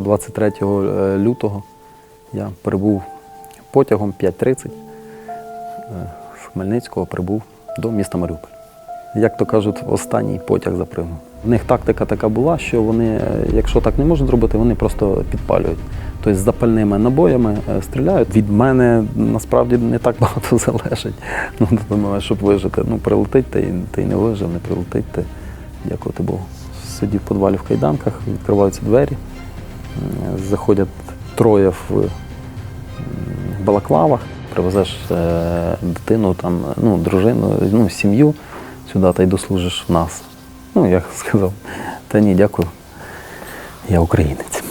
23 лютого я прибув потягом 5.30 е, з Хмельницького прибув до міста Маріуполь. Як то кажуть, останній потяг запригнув. В них тактика така була, що вони, е, якщо так не можуть зробити, вони просто підпалюють. Тобто з запальними набоями е, стріляють. Від мене насправді не так багато залежить. Ну, думаю, щоб вижити. Ну, прилетить, ти, ти не вижив, не прилетить, ти, дякувати Богу. Сидів в підвалі в кайданках, відкриваються двері, заходять троє в балаклавах, привезеш е, дитину, там, ну, дружину, ну, сім'ю сюди та й дослужиш в нас. Ну, я сказав, та ні, дякую, я українець.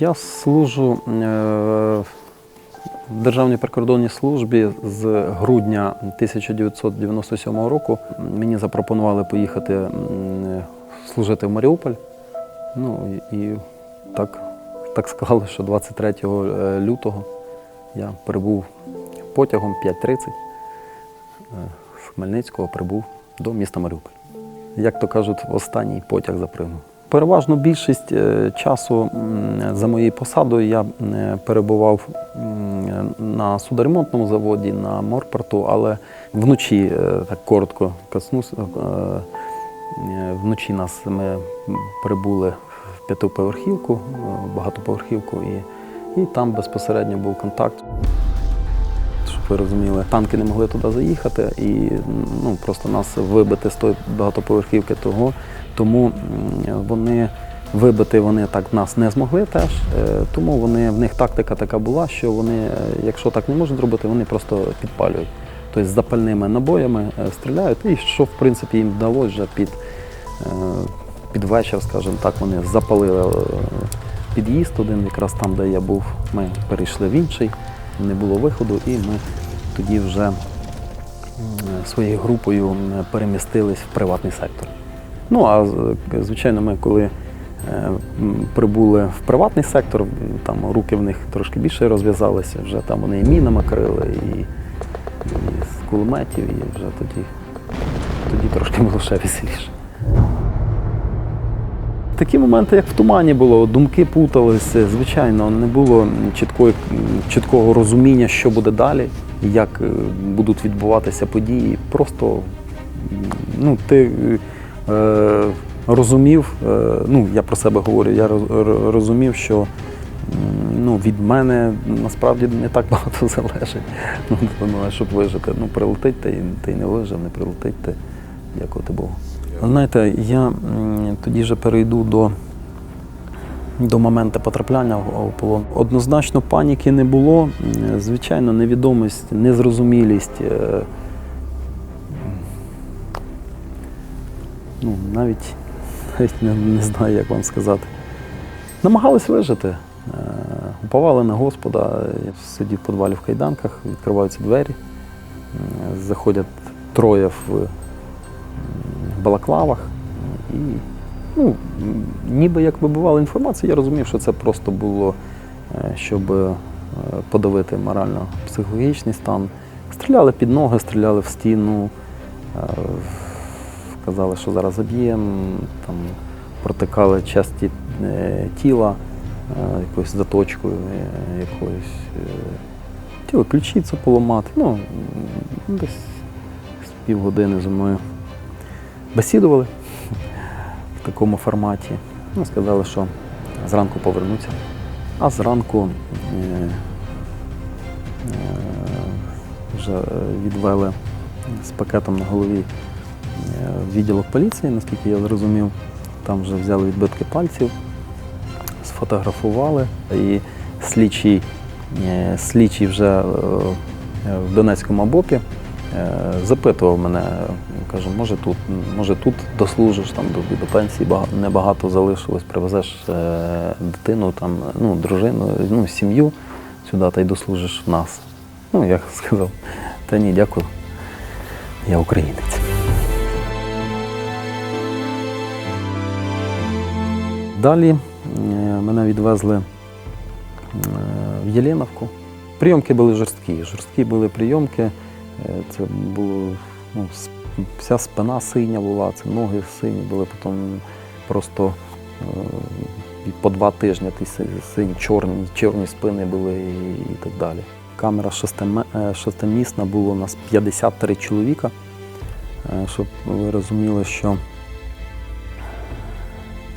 Я служу е, в Державній прикордонній службі з грудня 1997 року. Мені запропонували поїхати служити в Маріуполь. Ну і, так, так склали, що 23 лютого я прибув потягом 5.30 е, з Хмельницького прибув до міста Маріуполь. Як то кажуть, останній потяг запригнув. Переважно більшість е, часу за моєю посадою я е, перебував на судоремонтному заводі, на морпорту, але вночі, е, так коротко коснусь, е, е, вночі нас ми прибули в п'ятиповерхівку, багатоповерхівку, і, і там безпосередньо був контакт. Щоб ви розуміли, танки не могли туди заїхати і ну, просто нас вибити з тої багатоповерхівки того. Тому вони вибити вони так нас не змогли теж. Е, Тому вони, в них тактика така була, що вони, е, якщо так не можуть зробити, вони просто підпалюють. Тобто з запальними набоями е, стріляють, і що в принципі їм вдалося вже під, під вечір, скажімо так, вони запалили під'їзд один, якраз там, де я був, ми перейшли в інший, не було виходу, і ми тоді вже своєю групою перемістились в приватний сектор. Ну а звичайно, ми коли прибули в приватний сектор, там руки в них трошки більше розв'язалися, вже там вони і мінами крили, і, і з кулеметів, і вже тоді, тоді трошки було ще веселіше. Такі моменти, як в тумані було, думки путалися, звичайно, не було чіткої, чіткого розуміння, що буде далі, як е, будуть відбуватися події. Просто ну, ти е, розумів, е, ну я про себе говорю, я розумів, що ну, від мене насправді не так багато залежить. Ну, щоб вижити. Ну, прилетить, ти, ти не вижив, не прилетить, ти, дякувати Богу. Знаєте, я тоді вже перейду до, до моменту потрапляння в, в полон. Однозначно паніки не було. Звичайно, невідомість, незрозумілість. е, Ну, навіть, навіть не, не знаю, як вам сказати. Намагались вижити. Е, Уповали на Господа, сидів в підвалі в кайданках, відкриваються двері, заходять троє в балаклавах. І ну, ніби як вибивала інформацію, я розумів, що це просто було, е, щоб е, подавити морально-психологічний стан. Стріляли під ноги, стріляли в стіну, е, казали, що зараз заб'ємо, там протикали часті е, тіла е, якоюсь заточкою, е, якоюсь. Хотіли ключицю поламати. Ну, десь півгодини зі мною бесідували в такому форматі. Ну, сказали, що зранку повернуться. А зранку вже відвели з пакетом на голові відділок поліції, наскільки я зрозумів. Там вже взяли відбитки пальців, сфотографували. І слідчий, е, слідчий вже е, в Донецькому обопі е, запитував мене, каже, може тут, може тут дослужиш, там до, пенсії небагато залишилось, привезеш дитину, там, ну, дружину, ну, сім'ю сюди та й дослужиш в нас. Ну, я сказав, та ні, дякую, я українець. Далі е, мене відвезли е, в Єленовку. Прийомки були жорсткі. Жорсткі були прийомки. Е, Це було ну, вся спина синя була, це ноги сині були, потім просто по два тижні ті сині, чорні, чорні спини були і, і так далі. Камера шестимісна, було у нас 53 чоловіка. Щоб ви розуміли, що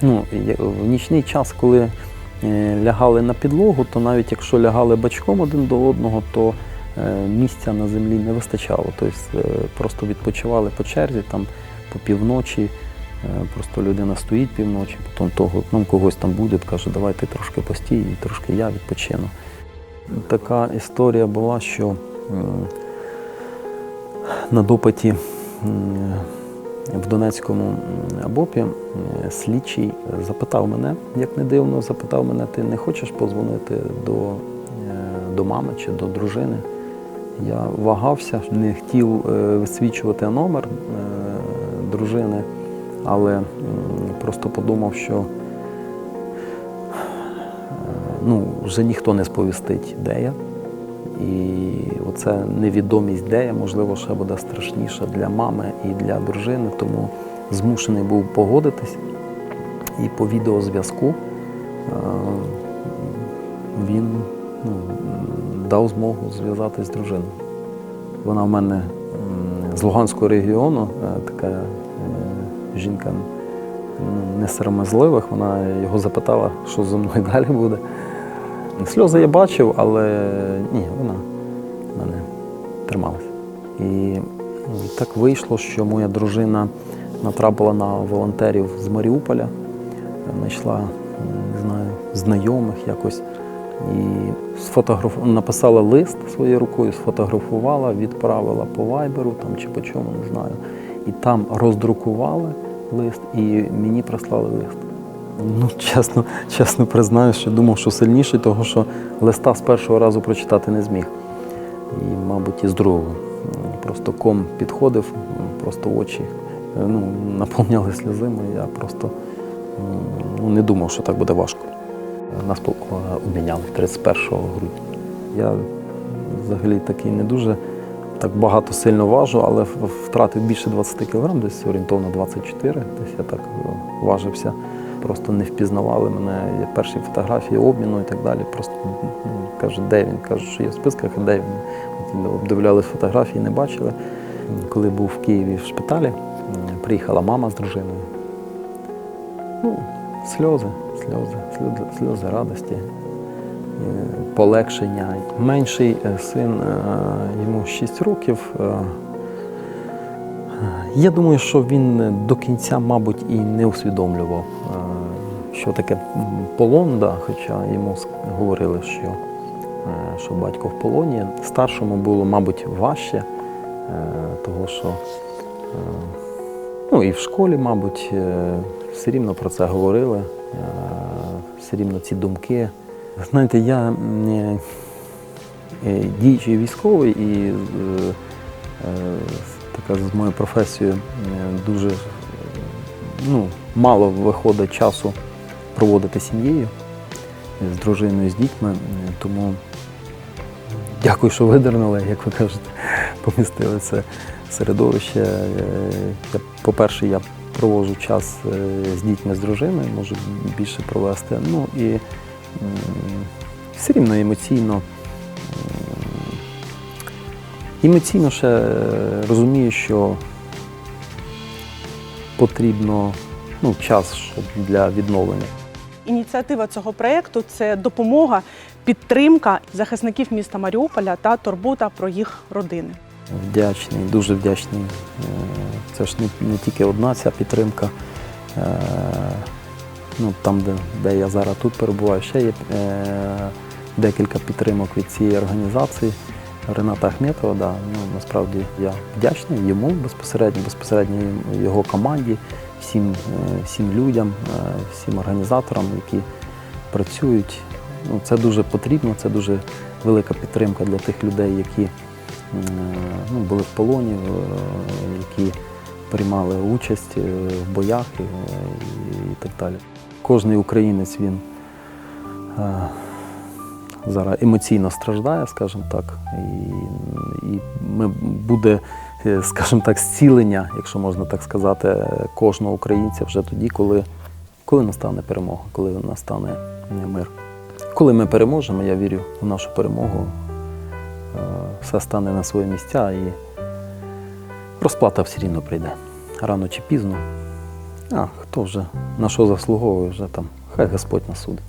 ну, в нічний час, коли е, лягали на підлогу, то навіть якщо лягали бачком один до одного, то е, місця на землі не вистачало. Тобто е, просто відпочивали по черзі, там по півночі. Просто людина стоїть півночі, потім того ну, когось там буде, каже, давай ти трошки постій, і трошки я відпочину. Така історія була, що на допиті в Донецькому м, БОПі слідчий запитав мене, як не дивно, запитав мене, ти не хочеш позвонити до, е, до мами чи до дружини. Я вагався, не хотів е, висвічувати номер е, дружини, але просто подумав, що ну, вже ніхто не сповістить, де я. І оця невідомість, де я, можливо, ще буде страшніша для мами і для дружини, тому змушений був погодитись. І по відеозв'язку е, він ну, дав змогу зв'язатись з дружиною. Вона в мене з Луганського регіону, е, така е, жінка несоромезливих. Вона його запитала, що зі мною далі буде. Сльози я бачив, але ні, вона мене трималася. І ну, так вийшло, що моя дружина натрапила на волонтерів з Маріуполя, знайшла, не знаю, знайомих якось. І сфотограф... написала лист своєю рукою, сфотографувала, відправила по вайберу там, чи по чому, не знаю. І там роздрукували лист і мені прислали лист. Ну, чесно, чесно признаю, що думав, що сильніший, того що листа з першого разу прочитати не зміг. І, мабуть, і з другого. Просто ком підходив, просто очі е, ну, наповняли сльозами. Я просто ну, не думав, що так буде важко. Нас по- обміняли 31 грудня. Я взагалі такий не дуже так багато сильно важу, але втратив більше 20 кг, десь орієнтовно 24, десь я так е, важився. Просто не впізнавали мене. Перші фотографії обміну і так далі. Просто ну, каже, де він? Каже, що є в списках, де він? От обдивлялись фотографії, не бачили. Коли був в Києві в шпиталі, приїхала мама з дружиною. Ну, сльози, сльози, сльози, сльози радості, е, полегшення. Менший е, син, е, йому 6 років. Я думаю, що він до кінця, мабуть, і не усвідомлював, що таке полон, да, хоча йому говорили, що, е, що батько в полоні. Старшому було, мабуть, важче, е, того що е, ну, і в школі, мабуть, все рівно про це говорили, все рівно ці думки. Знаєте, я діючий військовий і така з моєю професією дуже ну, мало виходить часу проводити сім'єю, з дружиною, з дітьми. Тому дякую, що видернули, як ви кажете, помістили це середовище. Е, по-перше, я проводжу час е, з дітьми, з дружиною, можу більше провести. Ну і все рівно емоційно. Емоційно ще е, розумію, що потрібно ну, час для відновлення. Ініціатива цього проєкту це допомога, підтримка захисників міста Маріуполя та турбота про їх родини. Вдячний, дуже вдячний. Е, Це ж не, не тільки одна ця підтримка. Е, Ну, там, де, де я зараз тут перебуваю, ще є е, декілька підтримок від цієї організації. Рената Ахметова, да, ну, насправді я вдячний йому безпосередньо, безпосередньо його команді, всім, е, всім людям, е, всім організаторам, які працюють. Ну, це дуже потрібно, це дуже велика підтримка для тих людей, які е, ну, були в полоні, які приймали участь в боях і, і так далі. Кожний українець він зараз емоційно страждає, скажімо так, і, і ми буде скажімо так, зцілення, якщо можна так сказати, е, кожного українця вже тоді, коли, коли настане перемога, коли настане е, мир. Коли ми переможемо, я вірю в нашу перемогу, е, все стане на свої місця і розплата все рівно прийде. Рано чи пізно. А хто вже на що заслуговує, вже там, хай Господь нас судить.